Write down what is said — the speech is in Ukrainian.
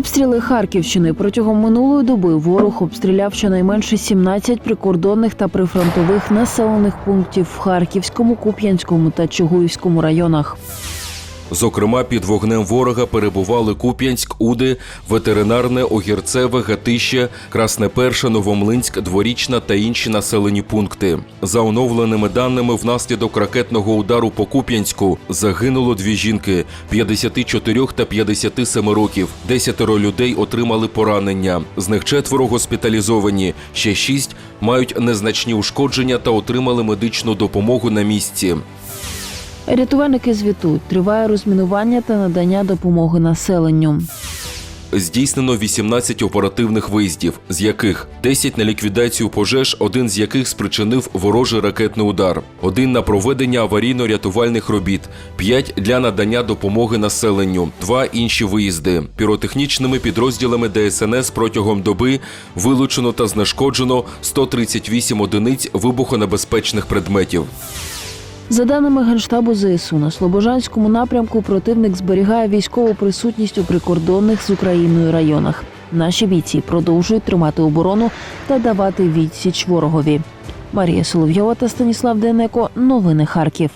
Обстріли Харківщини протягом минулої доби ворог обстріляв щонайменше 17 прикордонних та прифронтових населених пунктів в Харківському, Куп'янському та Чугуївському районах. Зокрема, під вогнем ворога перебували Куп'янськ, Уди, ветеринарне, Огірцеве, Гатище, Красне Перше, Новомлинськ, Дворічна та інші населені пункти. За оновленими даними, внаслідок ракетного удару по Куп'янську загинуло дві жінки 54 та 57 років. Десятеро людей отримали поранення. З них четверо госпіталізовані. Ще шість мають незначні ушкодження та отримали медичну допомогу на місці. Рятувальники звітують, триває розмінування та надання допомоги населенню. Здійснено 18 оперативних виїздів, з яких 10 на ліквідацію пожеж, один з яких спричинив ворожий ракетний удар, один на проведення аварійно-рятувальних робіт, 5 для надання допомоги населенню, два інші виїзди. Піротехнічними підрозділами ДСНС протягом доби вилучено та знешкоджено 138 одиниць вибухонебезпечних предметів. За даними Генштабу ЗСУ, на Слобожанському напрямку противник зберігає військову присутність у прикордонних з Україною районах. Наші бійці продовжують тримати оборону та давати відсіч ворогові. Марія Соловйова та Станіслав Денеко. Новини Харків.